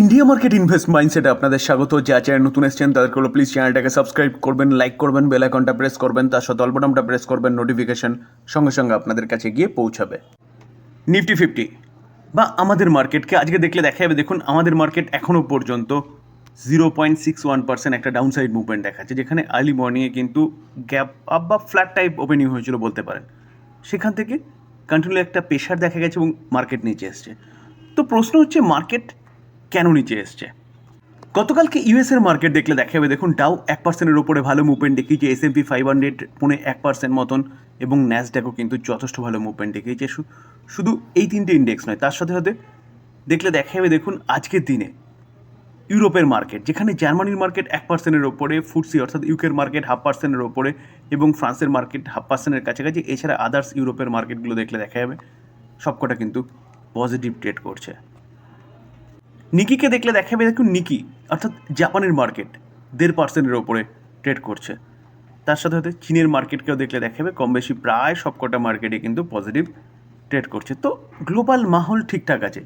India market invest মাইন্ডসেটে আপনাদের স্বাগত। যা চ্যানেল নতুন এসছেন, তাদেরকে হলো প্লিজ চ্যানেলটাকে সাবস্ক্রাইব করবেন লাইক করবেন বেল আইকনটা প্রেস করবেন, তার সাথে অল্পটামটা প্রেস করবেন নোটিফিকেশন সঙ্গে সঙ্গে আপনাদের কাছে গিয়ে পৌঁছাবে। নিফটি ফিফটি বা আমাদের মার্কেটকে আজকে দেখলে দেখা যাবে, দেখুন আমাদের মার্কেট এখনও পর্যন্ত zero point six one percent একটা ডাউন সাইড মুভমেন্ট দেখাচ্ছে, যেখানে আর্লি মর্নিংয়ে কিন্তু গ্যাপ আপ বা ফ্ল্যাট টাইপ ওপেনিং হয়েছিল বলতে পারেন। সেখান থেকে কন্টিনিউ একটা প্রেশার দেখা গেছে এবং মার্কেট নিচে এসছে। তো প্রশ্ন হচ্ছে মার্কেট কেন নিচে এসছে? গতকালকে ইউএসের মার্কেট দেখলে দেখা যাবে দেখুন ডাউ এক পার্সেন্টের ওপরে ভালো মুভমেন্ট দেখিয়েছে S and P five hundred পৌনে এক পার্সেন্ট মতন এবং ন্যাসড্যাকও কিন্তু যথেষ্ট ভালো মুভমেন্ট দেখিয়েছে। শুধু এই তিনটে ইন্ডেক্স নয়, তার সাথে সাথে দেখলে দেখা যাবে দেখুন, আজকের দিনে ইউরোপের মার্কেট, যেখানে জার্মানির মার্কেট এক পার্সেন্টের ওপরে ফুটসি অর্থাৎ ইউকের মার্কেট হাফ পার্সেন্টের ওপরে এবং ফ্রান্সের মার্কেট হাফ পার্সেন্টের কাছাকাছি, এছাড়া আদার্স ইউরোপের মার্কেটগুলো দেখলে দেখা যাবে সবকটা কিন্তু পজিটিভ ট্রেড করছে। নিকিকে দেখলে দেখা যাবে দেখুন নিকি, অর্থাৎ জাপানের মার্কেট দেড় পার্সেন্টের ওপরে ট্রেড করছে। তার সাথে সাথে চীনের মার্কেটকেও দেখলে দেখা যাবে কম বেশি প্রায় সবকটা মার্কেটে কিন্তু পজিটিভ ট্রেড করছে। তো গ্লোবাল মাহল ঠিকঠাক আছে,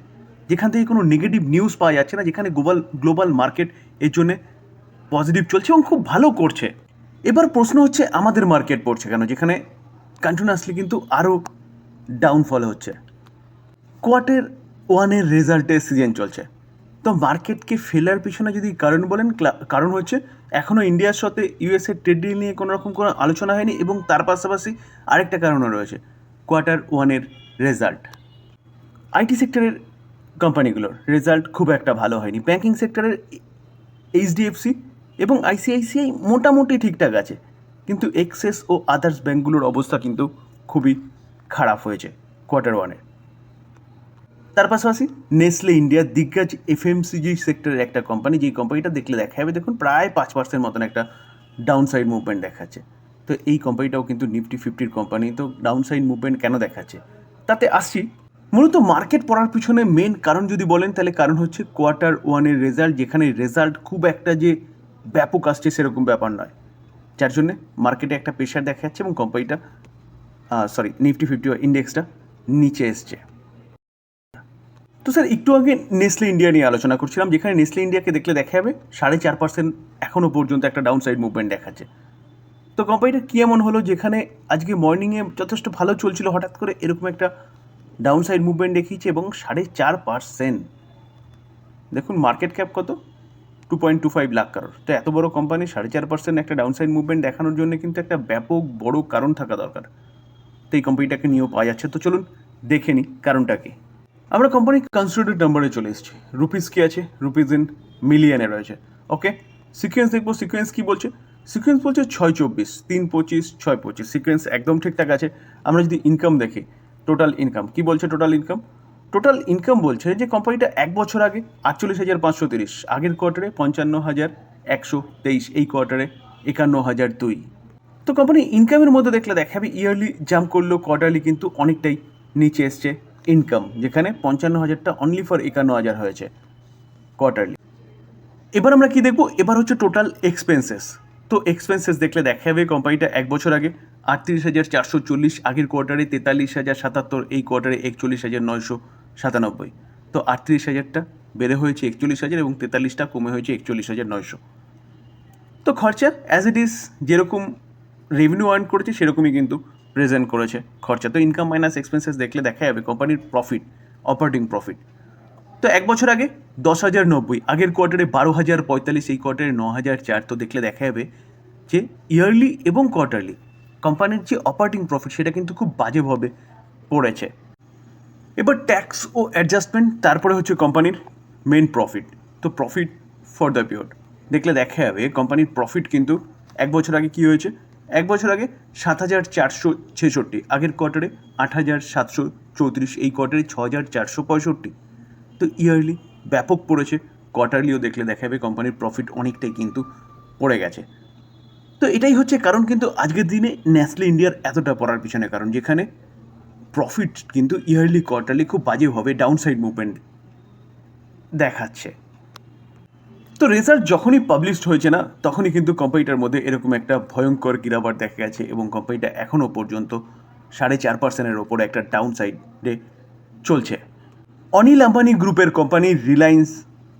যেখান থেকে কোনো নেগেটিভ নিউজ পাওয়া যাচ্ছে না, যেখানে গ্লোবাল গ্লোবাল মার্কেট এর জন্যে পজিটিভ চলছে এবং খুব ভালো করছে। এবার প্রশ্ন হচ্ছে, আমাদের মার্কেট পড়ছে কেন? যেখানে কন্টিনিউয়াসলি কিন্তু আরও ডাউনফল হচ্ছে। কোয়ার্টার ওয়ানের রেজাল্টের সিজন চলছে। তো মার্কেটকে ফেলার পিছনে যদি কারণ বলেন কারণ হচ্ছে এখনও ইন্ডিয়ার সাথে ইউএসএ ট্রেড ডিল নিয়ে কোনো রকম কোনো আলোচনা হয়নি এবং তার পাশাপাশি আরেকটা কারণও রয়েছে, কোয়ার্টার ওয়ানের রেজাল্ট। আইটি সেক্টরের কোম্পানিগুলোর রেজাল্ট খুব একটা ভালো হয়নি। ব্যাঙ্কিং সেক্টরের এইচডিএফসি এবং আইসিআইসিআই মোটামুটি ঠিকঠাক আছে, কিন্তু এক্সেস ও আদার্স ব্যাঙ্কগুলোর অবস্থা কিন্তু খুবই খারাপ হয়েছে কোয়ার্টার ওয়ানের। তার পাশাপাশি নেসলে ইন্ডিয়া দিগ্গজ এফএমসিজি সেক্টরের একটা কোম্পানি যেই কোম্পানিটা দেখলে দেখা যাবে, দেখুন প্রায় পাঁচ পার্সেন্ট মতন একটা ডাউন সাইড মুভমেন্ট দেখাচ্ছে। তো এই কোম্পানিটাও কিন্তু নিফটি ফিফটির কোম্পানি তো ডাউন সাইড মুভমেন্ট কেন দেখাচ্ছে? তাতে আসছি, মূলত মার্কেট পড়ার পিছনে মেন কারণ যদি বলেন, তাহলে কারণ হচ্ছে কোয়ার্টার ওয়ানের রেজাল্ট যেখানে রেজাল্ট খুব একটা যে ব্যাপক আসছে সেরকম ব্যাপার নয়। যার জন্যে মার্কেটে একটা প্রেশার দেখা যাচ্ছে এবং কোম্পানিটা সরি নিফটি ফিফটি ইন্ডেক্সটা নিচে এসছে। তো স্যার, একটু আগে নেসলে ইন্ডিয়া নিয়ে আলোচনা করছিলাম, যেখানে নেসলে ইন্ডিয়াকে দেখলে দেখা যাবে সাড়ে চার পার্সেন্ট এখনও পর্যন্ত একটা ডাউন সাইড মুভমেন্ট দেখাচ্ছে। তো কোম্পানিটা কী এমন হলো যেখানে আজকে মর্নিংয়ে যথেষ্ট ভালো চলছিল, হঠাৎ করে এরকম একটা ডাউন সাইড মুভমেন্ট দেখিয়েছে এবং সাড়ে চার পার্সেন্ট দেখুন মার্কেট ক্যাপ কত? Two point two five lakh crore তো এত বড় কোম্পানি সাড়ে চার পার্সেন্ট একটা ডাউন সাইড মুভমেন্ট দেখানোর জন্য কিন্তু একটা ব্যাপক বড় কারণ থাকা দরকার। তো এই কোম্পানিটাকে নিয়েও পাওয়া যাচ্ছে। তো চলুন, দেখে নিই কারণটা কি। আমরা কোম্পানি কনসিডারেড নাম্বারে চলে এসেছি। রুপিস কি আছে? রুপিস ইন মিলিয়নে রয়েছে। ওকে সিকোয়েন্স দেখব। সিকোয়েন্স কি বলছে? সিকোয়েন্স বলছে ছয় চব্বিশ, তিন পঁচিশ, ছয় পঁচিশ। সিকোয়েন্স একদম ঠিকঠাক আছে। আমরা যদি ইনকাম দেখি টোটাল ইনকাম কি বলছে টোটাল ইনকাম টোটাল ইনকাম বলছে যে কোম্পানিটা এক বছর আগে আটচল্লিশ হাজার পাঁচশো তিরিশ, আগের কোয়ার্টারে পঞ্চান্ন হাজার একশো তেইশ, এই কোয়ার্টারে একান্ন হাজার দুই। তো কোম্পানি ইনকামের মধ্যে দেখলে দেখাবে ইয়ারলি জাম্প করলেও কোয়ার্টারলি কিন্তু অনেকটাই নিচে এসছে। ইনকাম যেখানে পঞ্চান্ন হাজারটা অনলি ফর একান্ন হাজার হয়েছে কোয়ার্টারলি এবার আমরা কি দেখব? এবার হচ্ছে টোটাল এক্সপেন্সেস তো এক্সপেন্সেস দেখলে দেখা যাবে কোম্পানিটা এক বছর আগে আটত্রিশ হাজার চারশো চল্লিশ, আগের কোয়ার্টারে তেতাল্লিশ হাজার সাতাত্তর, এই কোয়ার্টারে একচল্লিশ হাজার নয়শো সাতানব্বই। তো আটত্রিশ হাজারটা বেড়ে হয়েছে একচল্লিশ হাজার এবং তেতাল্লিশটা কমে হয়েছে একচল্লিশ হাজার নয়শো। তো খরচা অ্যাজ ইট ইজ যেরকম রেভিনিউ আর্ন করেছে, সেরকমই কিন্তু প্রেজেন্ট করেছে। খরচা তো ইনকাম মাইনাস এক্সপেন্সেস দেখলে দেখা যাবে কোম্পানির প্রফিট অপারেটিং প্রফিট তো এক বছর আগে দশ হাজার নব্বই, আগের কোয়ার্টারে বারো হাজার পঁয়তাল্লিশ, এই কোয়ার্টারে ন হাজার চার, তো দেখলে দেখা যাবে যে ইয়ারলি এবং কোয়ার্টারলি কোম্পানির যে অপারেটিং প্রফিট সেটা কিন্তু খুব বাজেভাবে পড়েছে। এবার ট্যাক্স ও অ্যাডজাস্টমেন্ট তারপরে হচ্ছে কোম্পানির মেন প্রফিট তো প্রফিট ফর দ্য পিরিয়ড দেখলে দেখা যাবে কোম্পানির প্রফিট কিন্তু এক বছর আগে কী হয়েছে? এক বছর আগে সাত হাজার চারশো ছেষট্টি, আগের কোয়ার্টারে আট হাজার সাতশো চৌত্রিশ, এই কোয়ার্টারে ছ হাজার চারশো পঁয়ষট্টি। তো ইয়ারলি ব্যাপক পড়েছে, কোয়ার্টারলিও দেখলে দেখা যাবে কোম্পানির প্রফিট অনেকটাই কিন্তু পড়ে গেছে। তো এটাই হচ্ছে কারণ কিন্তু আজকের দিনে ন্যাসলে ইন্ডিয়ার এতটা পড়ার পিছনে কারণ, যেখানে প্রফিট কিন্তু ইয়ারলি, কোয়ার্টারলি খুব বাজেভাবে ডাউন সাইড মুভমেন্ট দেখাচ্ছে। তো রেজাল্ট যখনই পাবলিশড হয়েছে না, তখনই কিন্তু কোম্পানিটার মধ্যে এরকম একটা ভয়ঙ্কর গিরাবার দেখা গেছে এবং কোম্পানিটা এখনও পর্যন্ত সাড়ে চার পার্সেন্টের ওপরে একটা ডাউন সাইডে চলছে। অনিল আম্বানি গ্রুপের কোম্পানি রিলায়েন্স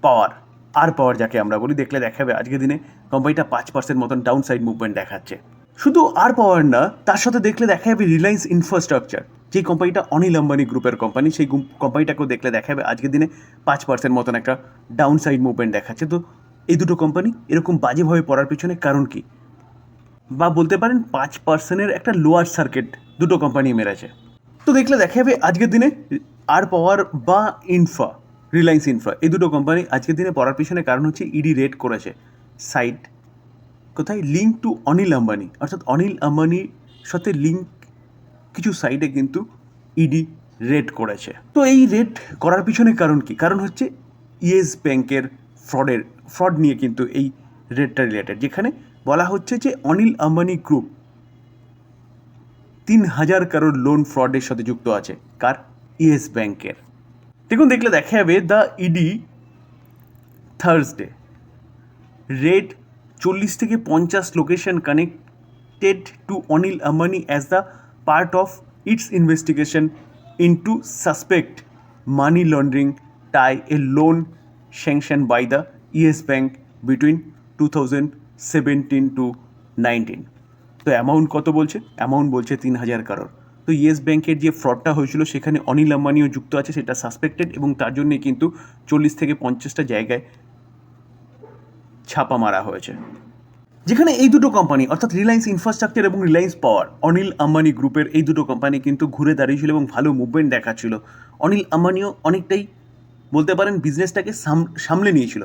পাওয়ার আর পাওয়ার যাকে আমরা বলি, দেখলে দেখাবে আজকের দিনে কোম্পানিটা পাঁচ পার্সেন্ট মতন ডাউন সাইড মুভমেন্ট দেখাচ্ছে। শুধু আর পাওয়ার না, তার সাথে দেখলে দেখা যাবে রিলায়েন্স ইনফ্রাস্ট্রাকচার যে কোম্পানিটা অনিল আম্বানি গ্রুপের কোম্পানি সেই কোম্পানিটাকেও দেখলে দেখা যাবে আজকের দিনে পাঁচ পার্সেন্ট মতন একটা ডাউন সাইড মুভমেন্ট দেখাচ্ছে। তো এই দুটো কোম্পানি এরকম বাজেভাবে পড়ার পিছনে কারণ কি? বা বলতে পারেন পাঁচ পার্সেন্টের একটা লোয়ার সার্কিট দুটো কোম্পানি মেরেছে। তো দেখলে দেখা যাবে আজকের দিনে আর পাওয়ার বা ইনফ্রা রিলায়েন্স ইনফ্রা এই দুটো কোম্পানি আজকের দিনে পড়ার পিছনে কারণ হচ্ছে ইডি রেট করেছে। সাইট কোথায়? Link to Anil Ambani. অর্থাৎ অনিল আম্বানির সাথে লিঙ্ক কিছু সাইডে কিন্তু ইডি রেড করেছে। তো এই রেড করার পিছনে কারণ কি? কারণ হচ্ছে ইয়েস ব্যাংকের ফ্রডের ফ্রড নিয়ে কিন্তু এই রেডটা রিলেটেড যেখানে বলা হচ্ছে যে অনিল আম্বানি গ্রুপ তিন হাজার কারোর লোন ফ্রডের সাথে যুক্ত আছে। কার? ইয়েস ব্যাংকের। দেখুন, দেখলে দেখা যাবে দ্য ইডি থার্সডে রেড চল্লিশ থেকে পঞ্চাশ location connected to Anil Ambani as the its investigation into suspect money laundering tie a loan sanction by the Yes Bank between two thousand seventeen to nineteen তো amount কত বলছে? Amount বলছে তিন হাজার কারোর তো ইয়েস ব্যাংকের যে ফ্রডটা হয়েছিল, সেখানে অনিল আম্বানিও যুক্ত আছে, সেটা সাসপেক্টেড এবং তার জন্যে কিন্তু চল্লিশ থেকে পঞ্চাশটা জায়গায় ছাপা মারা হয়েছে। যেখানে এই দুটো কোম্পানি অর্থাৎ রিলায়েন্স ইনফ্রাস্ট্রাকচার এবং রিলায়েন্স পাওয়ার অনিল আম্বানি গ্রুপের এই দুটো কোম্পানি কিন্তু ঘুরে দাঁড়িয়েছিল এবং ভালো মুভমেন্ট দেখাচ্ছিল। অনিল আম্বানিও অনেকটাই বলতে পারেন বিজনেসটাকে সাম- সামলে নিয়েছিল।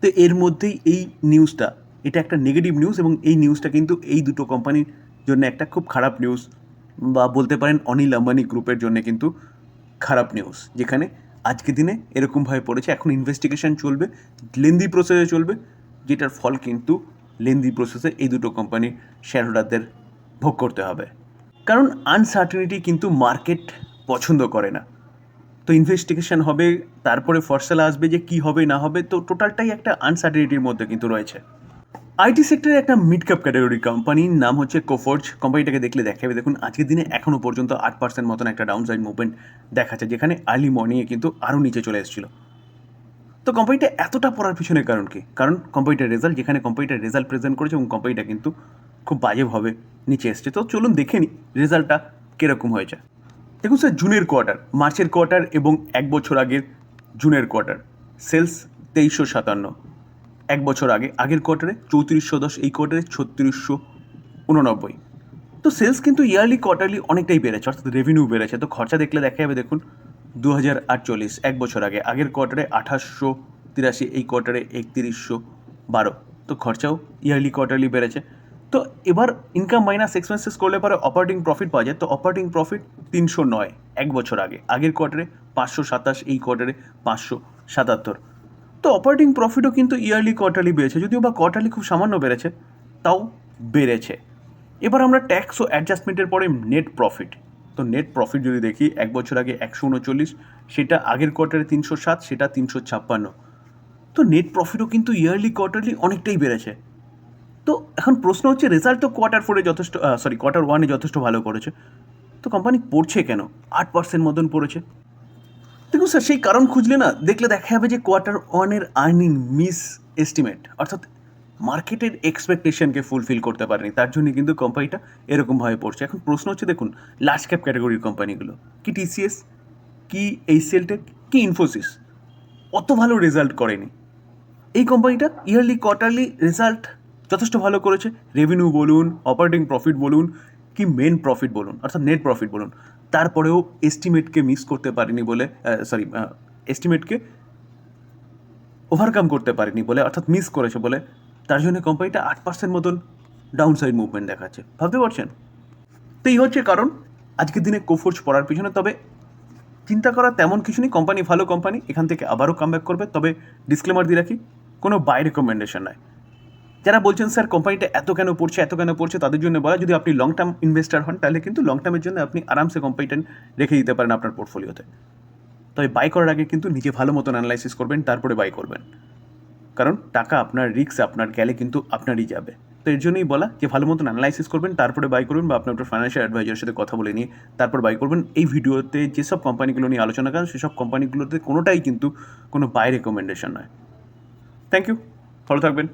তো এর মধ্যেই এই নিউজটা এটা একটা নেগেটিভ নিউজ এবং এই নিউজটা কিন্তু এই দুটো কোম্পানির জন্য একটা খুব খারাপ নিউজ বা বলতে পারেন অনিল আম্বানি গ্রুপের জন্য কিন্তু খারাপ নিউজ যেখানে আজকে দিনে এরকমভাবে পড়েছে। এখন ইনভেস্টিগেশন চলবে লেন্দি প্রসেসে চলবে, যেটার ফল কিন্তু লেন্দি প্রসেসে এই দুটো কোম্পানির শেয়ার হোল্ডারদের ভোগ করতে হবে। কারণ আনসার্টেনিটি কিন্তু মার্কেট পছন্দ করে না। তো ইনভেস্টিগেশন হবে, তারপরে ফর্সালা আসবে যে কি হবে, না হবে, তো টোটালটাই একটা আনসার্টেনিটির মধ্যে কিন্তু রয়েছে। আইটি সেক্টরে একটা মিড ক্যাপ ক্যাটাগরি কোম্পানির নাম হচ্ছে কোফোর্জ কোম্পানিটাকে দেখলে দেখাবে, দেখুন আজকের দিনে এখনও পর্যন্ত আট পার্সেন্ট মতন একটা ডাউন সাইড মুভমেন্ট দেখাচ্ছে যেখানে আর্লি মর্নিংয়ে কিন্তু আরও নিচে চলে এসেছিল। তো কোম্পানিটা এতটা পড়ার পিছনে কারণ কি? কারণ কোম্পানিটার রেজাল্ট যেখানে কোম্পানিটার রেজাল্ট প্রেজেন্ট করেছে এবং কোম্পানিটা কিন্তু খুব বাজেভাবে নিচে এসছে। তো চলুন দেখে নিই রেজাল্টটা কীরকম হয়েছে। দেখুন স্যার জুনের কোয়ার্টার মার্চের কোয়ার্টার এবং এক বছর আগের জুনের কোয়ার্টার সেলস তেইশশো সাতান্ন। এক বছর আগে, আগের কোয়ার্টারে চৌত্রিশশো দশ, এই কোয়ার্টারে ছত্রিশশো উননব্বই। তো সেলস কিন্তু ইয়ারলি কোয়ার্টারলি অনেকটাই বেড়েছে, অর্থাৎ রেভিনিউ বেড়েছে। তো খরচা দেখলে দেখা যাবে, দেখুন দু হাজার আটচল্লিশ, এক বছর আগে। আগের কোয়ার্টারে আঠাশশো তিরাশি, এই কোয়ার্টারে একত্রিশশো বারো। তো খরচাও ইয়ারলি কোয়ার্টারলি বেড়েছে। তো এবার ইনকাম মাইনাস এক্সপেন্সেস করলে পরে অপারেটিং প্রফিট পাওয়া যায়। তো অপারেটিং প্রফিট তিনশো নয়, এক বছর আগে। আগের কোয়ার্টারে পাঁচশো সাতাশ, এই কোয়ার্টারে পাঁচশো সাতাত্তর। তো অপারেটিং প্রফিটও কিন্তু ইয়ারলি কোয়ার্টারলি বেড়েছে। যদিও বা কোয়ার্টারলি খুব সামান্য বেড়েছে, তাও বেড়েছে। এবার আমরা ট্যাক্স ও অ্যাডজাস্টমেন্টের পরে নেট প্রফিট তো নেট প্রফিট যদি দেখি, এক বছর আগে একশো উনচল্লিশ, সেটা আগের কোয়ার্টারে তিনশো সাত, সেটা তিনশো ছাপ্পান্ন। তো নেট প্রফিটও কিন্তু ইয়ারলি কোয়ার্টারলি অনেকটাই বেড়েছে। তো এখন প্রশ্ন হচ্ছে রেজাল্ট তো কোয়ার্টার ফোরে যথেষ্ট সরি কোয়ার্টার ওয়ানে যথেষ্ট ভালো করেছে। তো কোম্পানি পড়ছে কেন? আট পার্সেন্ট মতন পড়েছে। দেখুন স্যার সেই কারণ খুঁজলে না, দেখলে দেখা যাবে যে কোয়ার্টার ওয়ানের আর্নিং মিস এস্টিমেট অর্থাৎ মার্কেটের এক্সপেকটেশনকে ফুলফিল করতে পারেনি, তার জন্য কিন্তু কোম্পানিটা এরকমভাবে পড়ছে। এখন প্রশ্ন হচ্ছে, দেখুন লার্জ ক্যাপ ক্যাটাগরির কোম্পানিগুলো কি টিসিএস কি এইচসিএল টেক কি ইনফোসিস অত ভালো রেজাল্ট করেনি। এই কোম্পানিটা ইয়ারলি কোয়ার্টারলি রেজাল্ট যথেষ্ট ভালো করেছে। রেভিনিউ বলুন অপারেটিং প্রফিট বলুন, কি মেন প্রফিট বলুন, অর্থাৎ নেট প্রফিট বলুন, তারপরেও এস্টিমেটকে মিস করতে পারেনি বলে সরি এস্টিমেটকে ওভারকাম করতে পারেনি বলে, অর্থাৎ মিস করেছে বলে তার জন্য কোম্পানিটা আট পার্সেন্ট মতন ডাউন সাইড মুভমেন্ট দেখাচ্ছে। ভাবতে পারছেন? তো এই হচ্ছে কারণ। আজকের দিনে কোফোর্স পড়ার পিছনে, তবে চিন্তা করার তেমন কিছু নেই। কোম্পানি ভালো কোম্পানি এখান থেকে আবারও কামব্যাক করবে। তবে ডিসক্লেমার দিয়ে রাখি, কোনো বাই রেকমেন্ডেশন নয় যারা বলছেন, স্যার কোম্পানিটা এত কেন পড়ছে, এত কেন পড়ছে? তাদের জন্য বলা, যদি আপনি লং টার্ম ইনভেস্টার হন, তাহলে কিন্তু লং টার্মের জন্য আপনি আরামসে কোম্পানিটা রেখে দিতে পারেন আপনার পোর্টফোলিওতে তবে বাই করার আগে কিন্তু নিজে ভালো মতন অ্যানালাইসিস করবেন, তারপরে বাই করবেন। কারণ টাকা আপনার রিক্স আপনার গেলে কিন্তু আপনারই যাবে। তো এর জন্যই বলা যে ভালো মতন অ্যানালাইসিস করবেন, তারপরে বাই করবেন বা আপনার ফাইন্যান্সিয়াল অ্যাডভাইজারের সাথে কথা বলে নিয়ে তারপর বাই করবেন। এই ভিডিওতে যেসব কোম্পানিগুলো নিয়ে আলোচনা করেন, সেসব কোম্পানিগুলোতে কোনোটাই কিন্তু কোনো বাই রেকমেন্ডেশন নয়। থ্যাংক ইউ ভালো থাকবেন।